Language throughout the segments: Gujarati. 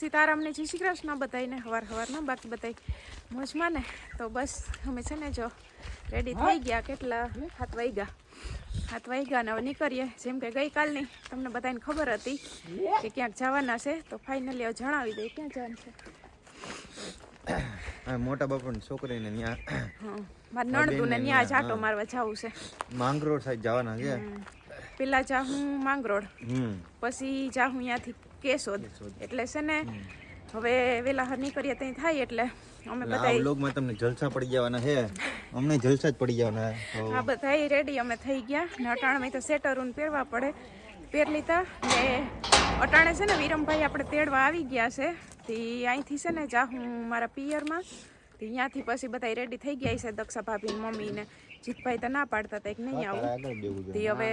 સીતારામને જય શ્રી કૃષ્ણ બધાને હવાર હવારમાં બાકી બધાય મોજમાં ને. તો બસ અમે છે ને જો રેડી થઈ ગયા કેટલા? હાથ વાગ્યા. હાથ વાગ્યા ને હવે નીકળીએ. જેમ કે ગઈકાલની તમને બધાને ખબર હતી કે ક્યાંક જવાના છે તો ફાઇનલી હવે જણાવી દઈએ ક્યાં જવાનું છે. મોટા બાપાની છોકરીને ત્યાં મારા નણદુને ત્યાં જાટો મારવા જવું છે. માંગરોળ સાઈડ જવાના છે. પેલા જાહું માંગરોળ પછી જાહું ત્યાંથી કેશોદ એટલે છે ને હવે વેલા હર નીકળીએ ત્યાં થાય એટલે અમે બધા વ્લોગમાં તમને જલસા પડી જવાના છે અમને જલસા જ પડી જવાના હા. બધા રેડી અમે થઈ ગયા. ને અટાણે તો સેટરૂન પહેરવા પડે. પહેર લીધા ને અટાણે છે ને વિરમભાઈ આપણે તેડવા આવી ગયા છે. તે અહીંથી છે ને જાહું મારા પિયરમાં. ત્યાંથી પછી બધા રેડી થઈ ગયા છે દક્ષા ભાભી મમ્મી ને જીતભાઈ તો ના પાડતા હતા કે નહીં આવું. તે હવે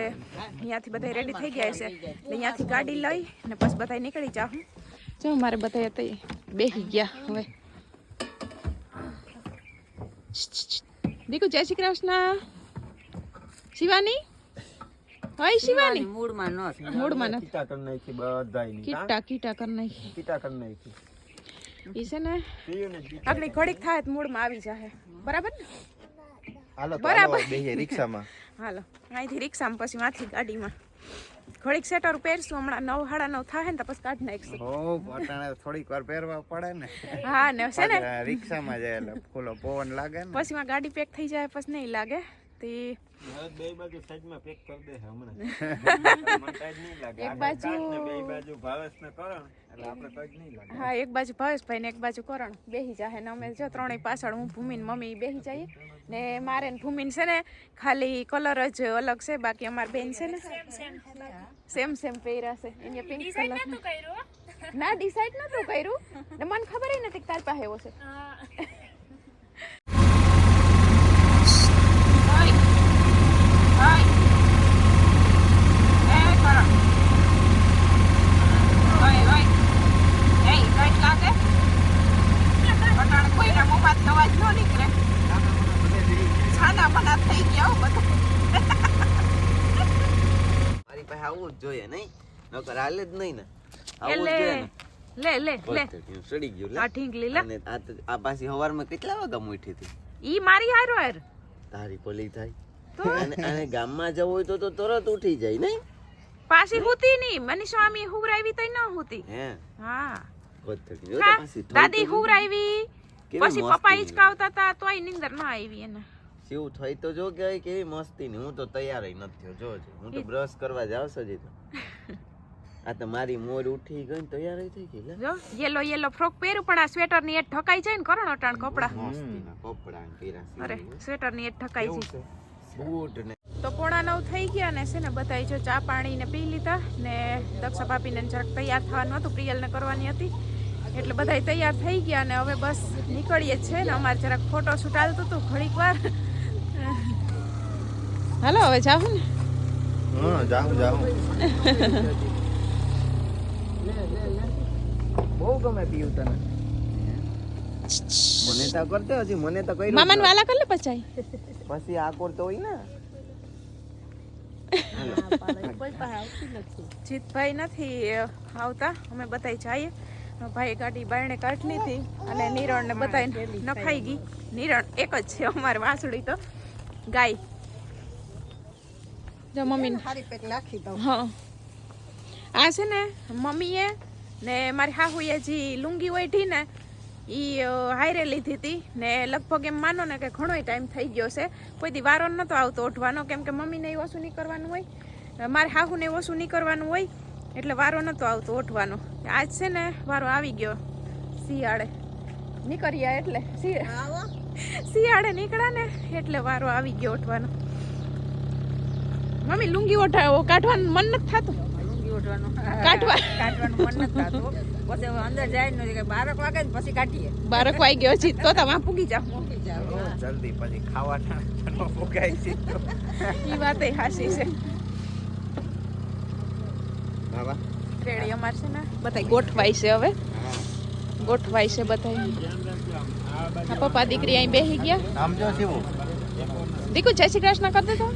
અહીંયાથી બધા રેડી થઈ ગયા છે. એટલે અહીંયાથી ગાડી લઈ અને પછી બધા નીકળી જાઉં જો મારે બધા તે બેસી ગયા હવે. દીકુ જય શ્રી કૃષ્ણ. શિવાની? હોય શિવાની? મૂળમાં ન છે. મૂડમાં નથી. કીટા કરી નાખી બધાયની. કીટા કીટા કરી નાખી. કીટા કરી નાખી. ઈ છે ને ને આગળ ઘડીક થાય તો મૂડમાં આવી જાય બરાબર ને? હાલો બરાબર. બે રિક્ષામાં. હાલો અહીંથી રિક્ષામાં પછી માથી ગાડીમાં. ઘડીક સેટર પહેરશું હમણાં નવ સાડા નવ થાય ને તો પછી કાઢી નાખીશું. હો પટાણે થોડીક વાર પહેરવા પડે ને. હા ને છે ને. રિક્ષામાં જાય એટલે ખુલ્લો પવન લાગે ને. પછી માં ગાડી પેક થઈ જાય પછી નહીં લાગે. તે બે બાજુ સાઈડમાં પેક કરી દે હમણાં. એક બાજુ બે બાજુ ભાવેશ ને કરણ એટલે આપણે કઈ નહીં લાગે. હા એક બાજુ ભાવેશભાઈ ને એક બાજુ કરણ. બેહી જાય ને અમે જો ત્રણેય પાછળ હું ભૂમિ ને મમ્મી બેહી જઈએ. ને મારે ને ભૂમિ છે ને ખાલી કલર જ અલગ છે બાકી અમાર બેન છે ને સેમ સેમ પહેર્યા છે એને પિંક કલર ના ડિસાઈડ નતું કર્યું ને મને ખબર નથી કે તારી પાસે એવો છે મારી પાસે આવું જ જોઈએ નહીં. નકર હાલે જ નહીં ને. આવું જ જોઈએ એટલે લે લે લે. સડી ગયું લે. આ ઠીંકલી લે અને આ આ પાછી હવારમાં કેટલા વાગા મૂઠી હતી? ઈ મારી હારો હાર. તારી પોલી થાય. અને અને ગામમાં જવું હોય તો તો તરત ઉઠી જાય નહીં? પાછી હુતી ની મની સ્વામી હુવરાવી તઈ ન હુતી. હે? હા. થઈ દાદી હુવરાવી પછી પપ્પા. હિચકાવતા હતા તોય નિંદર ના આવી એને. શિવ થઈ તો જો કે કેવી મસ્તી ની હું તો તૈયાર નથી થયો. જો હું તો બ્રશ કરવા જાવ સજી તો. આ તો મારી મોર ઉઠી ગઈ તૈયાર થઈ ગઈ જો યેલો યેલો ફ્રોક પહેર્યું પણ આ સ્વેટરની એટ ઠકાઈ જાય ને કરણ અટાણ કપડા. કપડાં ને પહેર્યા અરે સ્વેટરની એટ ઠકાઈ છે? બૂટ ને. તો પોણા નવ થઈ ગયા ને છે ને બધાય જો ચા પાણી ને પી લીધા ને દક્ષા ભાભીને જરાક તૈયાર થવાનું હતું પ્રિયલ ને કરવાની હતી. એટલે બધાય તૈયાર થઈ ગયા ને હવે બસ નીકળીએ છે ને. અમારે જરાક ફોટો શૂટ હાલતું હતું ઘડીક વાર. હાલો હવે જાવું ને? હા જાઉં જાઉં બહુ ગમે પીયું તને. મને તો કરતે હજી મને તો કઈ મામાન વાલા કર લે પચાઈ પછી આ કરતો હોય ને. જીતભાઈ નથી આવતા. અમે બધાય જઈએ. ભાઈ ગાડી બારણે કાઢી લીધી અને નિરણ ને બધા નખાઈ ગઈ. નિરણ એક જ છે અમારે વાંસળી તો. ગાય. જો મમ્મી હા. આ છે ને મમ્મીએ ને મારી હાહુએ જે લુંગી ઓઢી ને એ હાયરે લીધી હતી ને લગભગ એમ માનો ને કે ઘણો ટાઈમ થઈ ગયો છે. કોઈ દી વારો નતો આવતો ઓઢવાનો કેમ કે મમ્મીને એ ઓછું નહીં કરવાનું હોય મારે હાહુને ઓછું નહીં કરવાનું હોય એટલે વારો નતો આવતો ઓઢવાનો. આજ છે ને વારો આવી ગયો. શિયાળે. નીકળ્યા એટલે. શિયાળે નીકળ્યા ને એટલે વારો આવી ગયો ઓઢવાનો. મમ્મી લુંગી ઓઢાવો. કાઢવાનું મન નથી થતું. કાઢવા. કાઢવાનું મન નથી થતું. પછી અંદર જાય નથી કે બારક વાગે ને પછી કાઢીએ. બારક વાઈ ગયો છે તો તમે પૂગી જાવ જાવ જલ્દી પછી ખાવાના ફુગાઈ છે એ વાત હાસી છે. બાબા. રેડી અમાર છે ને? બધા ગોઠવાય છે હવે. ગોઠવાય છે બધા પપ્પા દીકરી અહીં બેસી ગયા. આમ જો દીકુ જય શ્રી કૃષ્ણ કરી દેતો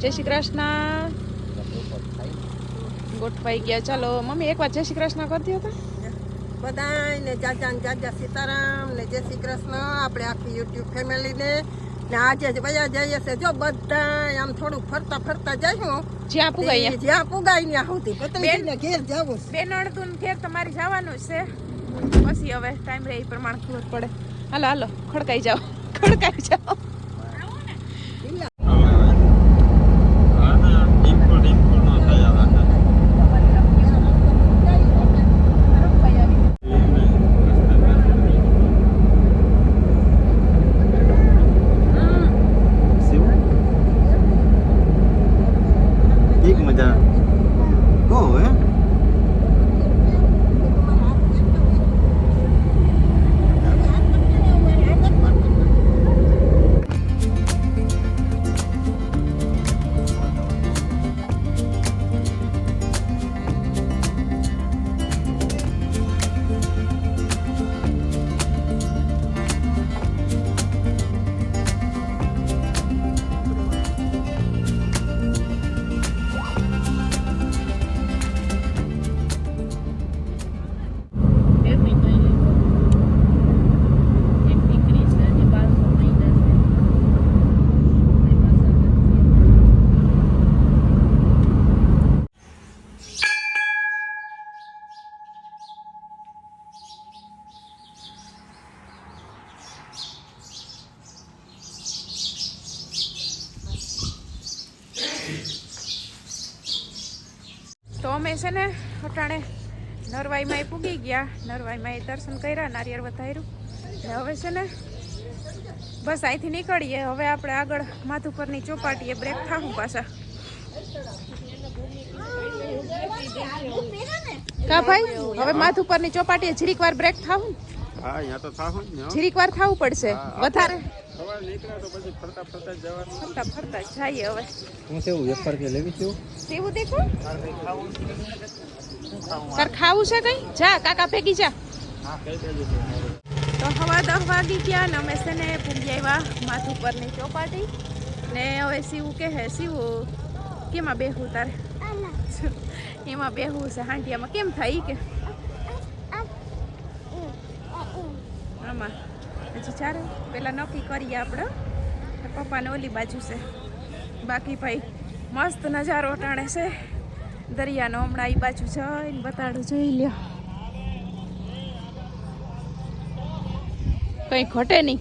જય શ્રી કૃષ્ણ. ગોઠવાઈ ગયા. ચાલો મમ્મી એકવાર જય શ્રી કૃષ્ણ કરતી હતા તો. બધાને જાજા ને જાજા સીતારામ ને જય શ્રી કૃષ્ણ. આપણે આખી યુટ્યુબ ફેમિલીને. ને આજે વયા જઈએ છે. જો બધા આમ થોડું ફરતા ફરતા જઈશું જ્યાં પુગાઈ જ્યાં પુગાઈ ત્યાં સુધી પતંગીને ઘેર જવું. બેન અડધું ઘેર તમારે જવાનું છે. પછી હવે ટાઈમ રહે એ પ્રમાણે ખબર પડે. હાલો હાલો ખડકાઈ જાઓ. ખડકાઈ જાઓ આના ડિમ્પલ ડિમ્પલ નો થયા રાખે એક નરવાઈમાં પૂગી ગયા. નરવાઈમાં દર્શન કર્યા નારિયેળ વધાર્યું. હવે છે ને બસ અહીંથી નીકળીએ. હવે આપણે આગળ માધુપરની ચોપાટીએ બ્રેક થાવું પાછા. કા ભાઈ? હવે માધુપરની ચોપાટીએ જીરીક વાર બ્રેક થાવું હા અહીંયા તો થાવું જ ને હો. જીરીક વાર થાવું પડશે. વધારે. સવારે નીકળ્યા તો પછી ફરતા ફરતા ફરતા ફરતા જઈએ હવે. હું કેવું વેફર કે લેવી છું સેવું દેખો. તાર ખાવું છે કઈ જા, કાકા ભેગી જા. તો હવા દસ વાગી ગયા ને અમે છે ને પૂગી આવ્યા માથું પરની ચોપાટી. ને હવે સીવું કે હે સીવું કેમાં બેહું તારે? એમાં બેહવું છે હાંડિયામાં. કેમ થાય કે? આમાં. હજી ચારે પેલા નક્કી કરીએ આપણે પપ્પાને ઓલી બાજુ છે. બાકી ભાઈ, મસ્ત નજારો અટાણે છે. દરિયાનો હમણાં એ બાજુ જઈને બતાડું જોઈ લ્યો. કઈ ઘટે નહીં.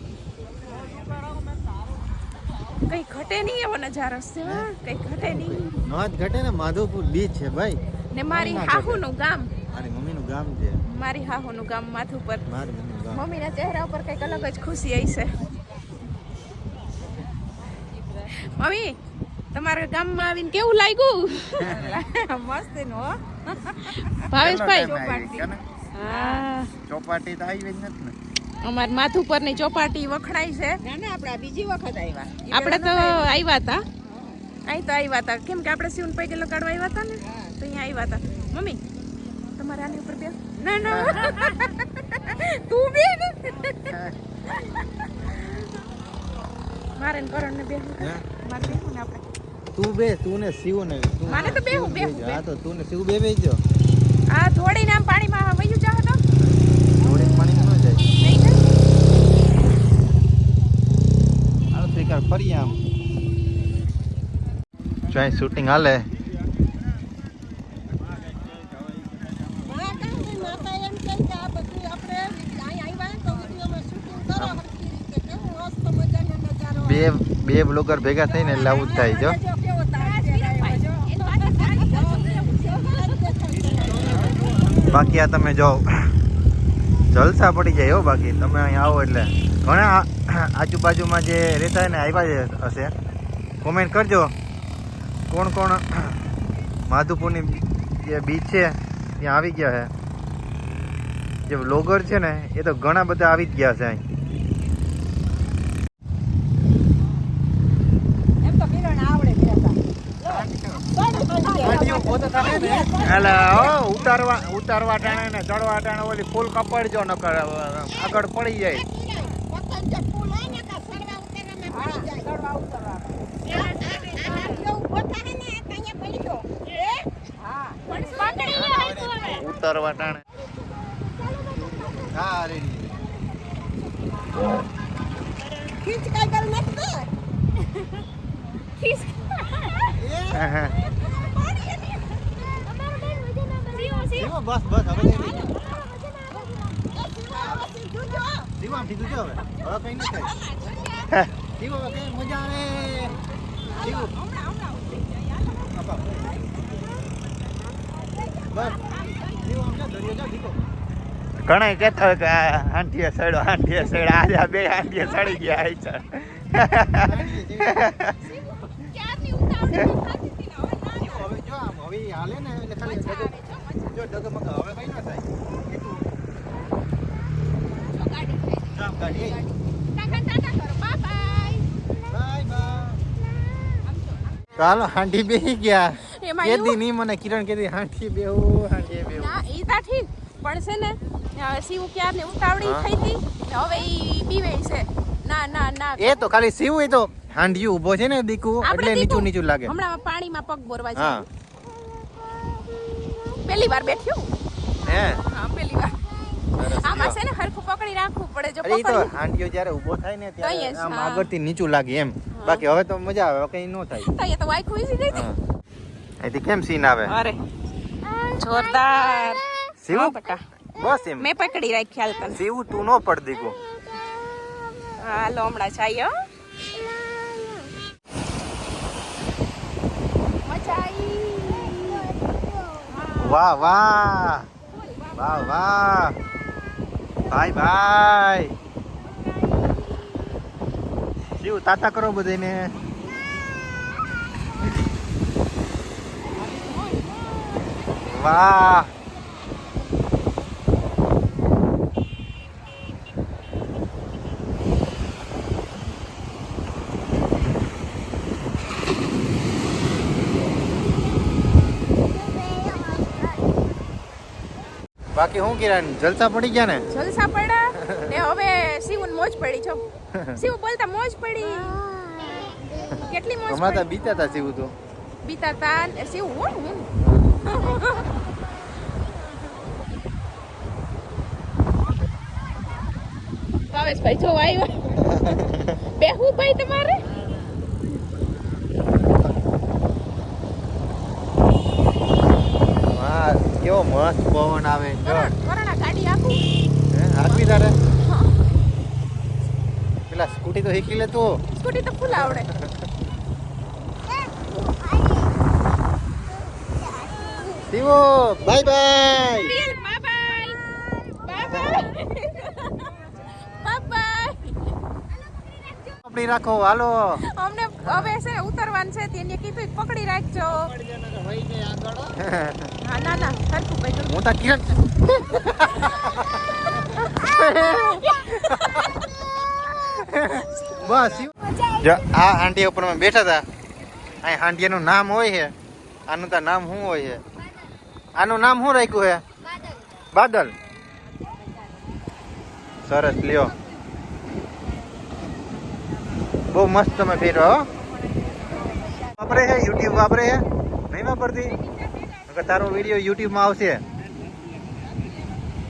કઈ ઘટે નહીં એવો નજારો છે કંઈ ઘટે નહીં. નોંધ ઘટે ને માધવપુર બીચ છે ભાઈ. ને મારી હાહુનું ગામ. મારી મમ્મીનું ગામ છે. મારી હાહુનું ગામ માથું પર મારી મમ્મીના ચહેરા ઉપર કંઈક અલગ જ ખુશી આવી છે. મમ્મી તમારા ગામમાં આવીને કેવું લાગ્યું? મસ્ત નો ભાવેશભાઈ? હા. ચોપાટી તો આવી જ નથી ને. અમાર માથું પરની ચોપાટી વખણાય છે. ના ના આપણે બીજી વખત આવ્યા. આપણે તો આવ્યા હતા અહીં તો આવ્યા હતા કેમ કે આપણે સિવન પૈકી લગાડવા આવ્યા હતા ને? તો અહીંયા આવ્યા હતા મમ્મી તમારે આની ઉપર બે ના ના. તું બે ને. મારે ને કરણ ને બે મારે બેહવું ને આપણે. તું બે તું ને શિવ ને તું મારે તો બેહવું, બેહજો. હા તો તું ને શિવ બે બેજો આ થોડીને આમ પાણીમાં વયું જાવ તો. થોડી પાણી ન જાય. નહીં ને? હાલો તો એકવાર ફરીએ આમ. જો અહીં શૂટિંગ હાલે. બે બે બ્લોગર ભેગા થઈને એટલે આવું જ થાય જો જો કેવો તાર છે આવ્યો જો બાકી આ તમે જો જલસા પડી જાય હો બાકી. તમે અહીંયા આવો એટલે. ઘણા આજુબાજુમાં જે રહેતા હોય ને આવ્યા હશે. કોમેન્ટ કરજો. કોણ કોણ માધુપુરની જે બીચ છે, ત્યાં આવી ગયા છે. જે બ્લોગર છે ને, એ તો ઘણા બધા આવી જ ગયા છે અહીં એમ તો કિરણ આવડે બેસા એટલે હો ઉતારવા ઉતારવા ટાણે ને ચડવા ટાણે ઓલી ફૂલ કપડજો નકર આગળ પડી જાય. પતંગ જે ફૂલ હોય ને કાં સરવા ઉતારવામાં શિવા, બસ બસ હવે નહીં રહી. શિવા, આમ સીધું જો હવે હવે કઈ નહીં થાય શિવા, હવે કઈ મજા આવે શિવું. આપા. બસ શિવા, આમ જા, દરિયો જા, દીકો. ઘણા કહેતા હોય કે આ આંટીએ સડો આંટીએ સડો આજે આ બે આંટીએ સડી ગયા આઈ છે હવે હાલે ને એટલે ખાલી જો ડગમગ હવે કઈ ના થાય. એટલું. ગાડી હાલો હાંડી બેહી ગયા. કેદી નહીં મને કિરણ કેદી હાંડી બેહું હાંડી બેહું. ના ઈ તા ઠીક. પણ છે ને શિવ ક્યારની ઉતાવળી થઈ હતી? હવે ઈ પીવે છે. ના ના ના. એ તો ખાલી સીવું એ તો હાંડિયું ઊભો છે ને દીકુ એટલે નીચું નીચું લાગે. હમણાં પાણીમાં પગ બોરવા જાય. પહેલી વાર બેઠ્યું હે. હા? પહેલી વાર. આમાં છે ને હરખું પકડી રાખવું પડે જો અરે તો હાંડિયો જ્યારે ઊભો થાય ને ત્યારે આમ આગળથી નીચું લાગે એમ. બાકી હવે તો મજા આવે કઈ નો થાય. તો એ તો વાઈ ખુઈ ગઈ અહીંથી કેમ સીન આવે? અરે જોરદાર. સીવું? હા, બેટા બસ એમ. મેં પકડી રાખી હાલ તને. સીવું તું ન પડ દીકુ હાલો હમણાં જઈએ હો મજા આવી વાહ વાહ. વાહ વાહ. ભાઈ ભાઈ. શિવ તાતા કરો બધાને વાહ. બાકી હું કિરણ જલસા પડી ગયા ને? જલસા પડ્યા? ને હવે શિવન મોજ પડી છો શિવ બોલતા મોજ પડી. કેટલી મોજ તો બીતા હતા શિવ તો. બીતા તા શિવ હું હું. ભાવેશભાઈ જો આવ્યા. બેહું ભાઈ તમારે વાહ કેવો મસ્ત પવન આવે. ગાડી આપું. તારે? પેલા સ્કૂટી તો શીખી લે તું. સ્કૂટી તો ફૂલ આવડે. શિવો બાય બાય રાખો હાલો. હવે છે, ઉતરવાનું છે તેને કીધું, પકડી રાખજો. હા, ના ના, સરખું ભાઈ મોટા કિરણ બસ. જો, આ હાંડિયા ઉપર અમે બેઠા હતા. અહીં હાંડિયાનું નામ હોય છે. આનું તો નામ શું હોય છે? આનું નામ શું રાખ્યું છે? બાદલ. સરસ, લ્યો. બહુ મસ્ત તમે ફેરો હો. વાપરે છે? યુટ્યુબ વાપરે છે? નહીં વાપરતી? તારો વીડિયો યુટ્યુબમાં આવશે.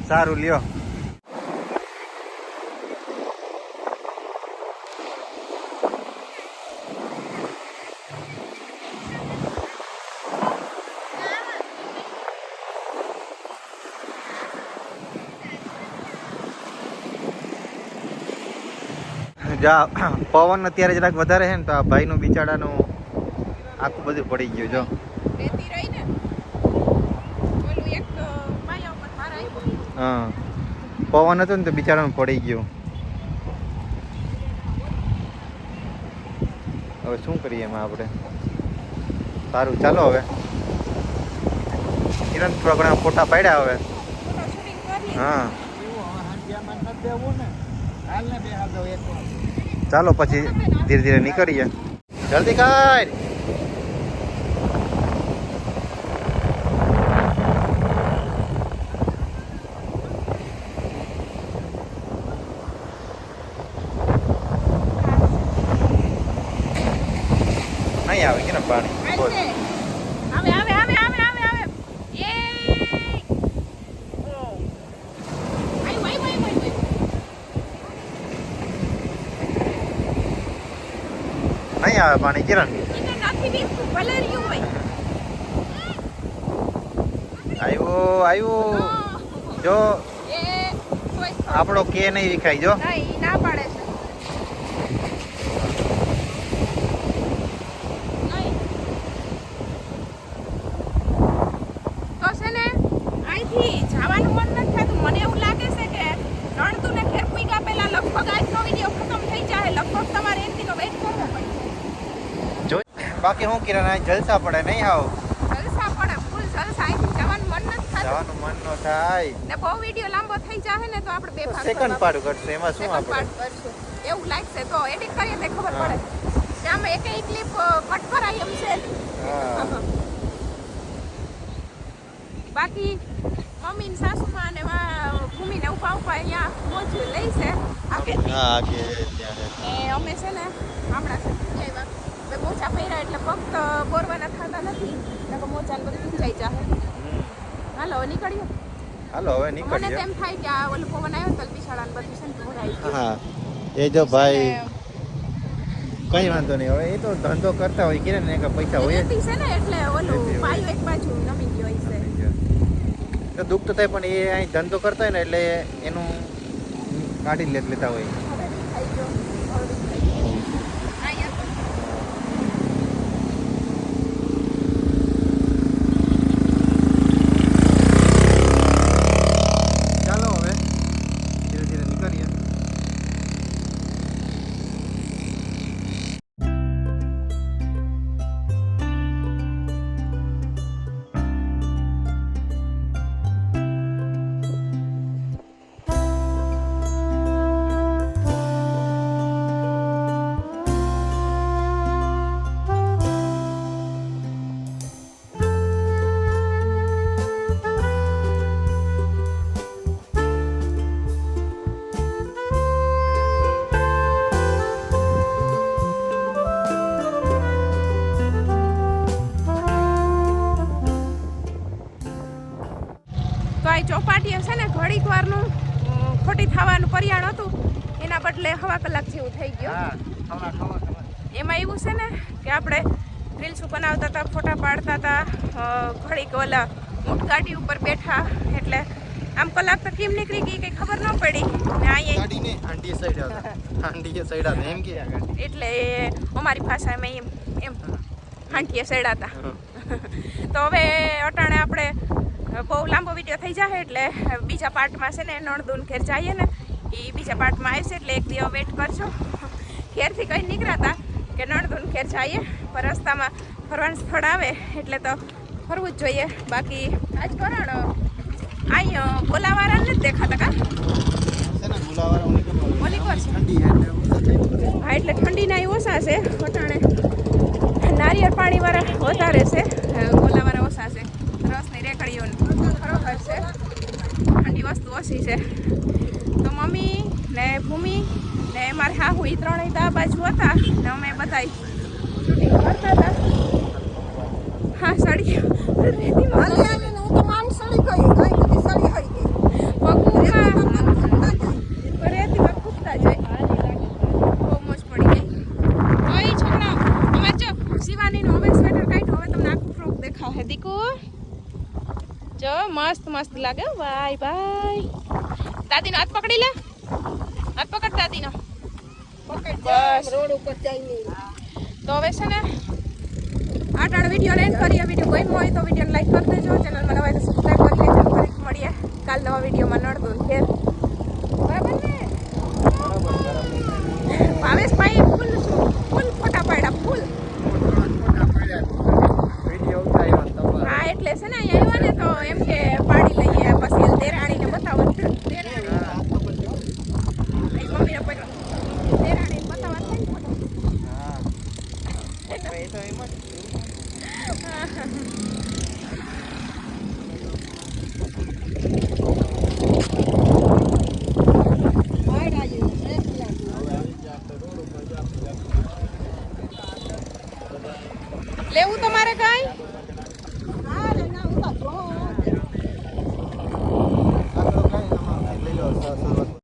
સારું, લ્યો. જા, પવન અત્યારે જરાક વધારે છે ને, તો આ ભાઈનું બિચારાનું આખું બધું પડી ગયું જો. હા. પવન હતો ને તો બિચારાનું પડી ગયું. હવે શું કરીએ એમાં આપણે? સારું ચાલો હવે. કિરણ થોડા ઘણા ફોટા પાડ્યા હવે. ફોટો શૂટિંગ કરીએ હા. ચાલો પછી ધીરે ધીરે નીકળીએ. જલ્દી કર નહીં આવે કે ને પાણી બોલ. આવે આવે આવે આવે આવે આવે નહીં આવે પાણી કિરણ આવ્યો આવ્યો જો આપણો કે નહીં વિખાય જો નહીં ઈ ના પાડે છે નહીં. તો છે ને અહીંથી જવાનું મન નથી થતું મને એવું લાગે છે કે રણતું ને ખેર પૂગ્યા પહેલા લગભગ આજનો વીડિયો ખતમ થઈ જાય લગભગ તમારે એનથી વેઇટ કરવો પડશે જો બાકી હું કિરણ જલસા પડે નહીં આવો? જલસા પડે ફૂલ જલસા. જવાનું મન નથી થતું. જવાનું મન ન થાય. ને બહુ વીડિયો લાંબો થઈ જાય ને તો આપણે બે ભાગ સેકન્ડ પાર્ટ કરશું એમાં શું સેકન્ડ આપણે? પાર્ટ કરશું. એવું લાગશે તો એડિટ કરીએ તો ખબર પડે. કે એક એક ક્લિપ કટ કરાય એમ છે. બાકી મમ્મી ને સાસુમાં ને ભૂમિ ને ઉપા ઉપા અહીંયા મોજ લઈ છે. હા કે અમે છે ને હમણાં આવ્યા મોજા પહેર્યા એટલે ફક્ત બોરવાના થતા નથી નકર ને બધું ભીંજાઈ જાય હાલો નીકળીએ? હાલો હવે મને નીકળીએ તેમ થાય કે આ ઓલું પવન આવ્યો તો શાળા બધું છે ભરાઈ હા એ જો ભાઈ કઈ વાંધો નહીં. હવે એ તો ધંધો કરતા હોય કિરણ ને કે પૈસા હોય છે ને એટલે ઓલું પાયો એક બાજુ નમી ગયો છે. તો દુઃખ તો થાય પણ એ અહીં ધંધો કરતા હોય ને એટલે એનું કાઢી લેતા હોય. ચોપાટીએ છે ને ઘડીક વારનું ખોટી થવાનું પરિયાણ હતું. એના બદલે હવા કલાક જેવું થઈ ગયું એમાં એવું છે ને કે આપણે રીલ્સ બનાવતા હતા ફોટા પાડતા હતા ઘડીક ઓલા ઊંટ ગાડી ઉપર બેઠા એટલે આમ કલાક તો કેમ નીકળી ગઈ કઈ ખબર ન પડી. ને અહીંયા ગાડીને આંટી સાઈડ આંટી સાઈડ આવે એમ કે એટલે અમારી ભાષામાં એમ એમ હાંટીએ સેડાતા તો હવે અટાણે આપણે બહુ લાંબો વીડિયો થઈ જાય એટલે બીજા પાર્ટમાં છે ને નણદૂન ઘેર જઈએ ને એ બીજા પાર્ટમાં આવશે એટલે એક દિવસ વેટ કરજો. ઘેરથી કંઈ નીકળ્યા હતા કે નણદૂન ઘેર જઈએ પણ રસ્તામાં ફરવાનું સ્થળ આવે એટલે તો ફરવું જ જોઈએ. બાકી આજ કરણ અહીંયા બોલાવાળા નથી દેખાતા કા? છે હા એટલે ઠંડીના એ ઓછા છે. વટાણે નારિયેળ પાણીવાળા વધારે છે. વસ્તુ ઓછી છે. તો મમ્મી ને ભૂમિ ને મારે હાહુ એ ત્રણેય તો બાજુ હતા ને અમે બધા શૂટિંગ કરતા હતા. હા, સળી. રેતીમાં હાલી હાલીને હું તો માંડ સડી ગઈ કઈ બધી સડી હળી ગઈ પગમાં મન થતા જાય રેતીમાં ખૂબતા જાય બહુ મોજ પડી ગઈ ઓય છોકરા અમાર જો શિવાનીનું હવે સ્વેટર કાઢ્યું હવે તમને આખું ફ્રોક દેખાશે દીકુ જો મસ્ત લાગે ભાઈ ભાઈ દાદીનો હાથ પકડી લે. હાથ પકડ દાદીનો. બસ. રોડ ઉપર તો હવે છે ને આટાણ વીડિયો એન્ડ કરીએ. વીડિયો ગમ્યો હોય તો વીડિયો લાઈક કરી દેજો. ચેનલમાં નવા સબસ્ક્રાઈબ કરી લેજો ફરી મળીએ. કાલ નવા વિડીયોમાં નડતું. ફેર બરાબર ને ભાવેશભાઈ ફૂલ ફૂલ ફોટા પાડ્યા ફૂલ વીડિયો ઉતાર્યો તમારે હા એટલે છે ને અહીંયા આવ્યા ને તો એમ કે પાડી લઈએ. પછી તેરાણી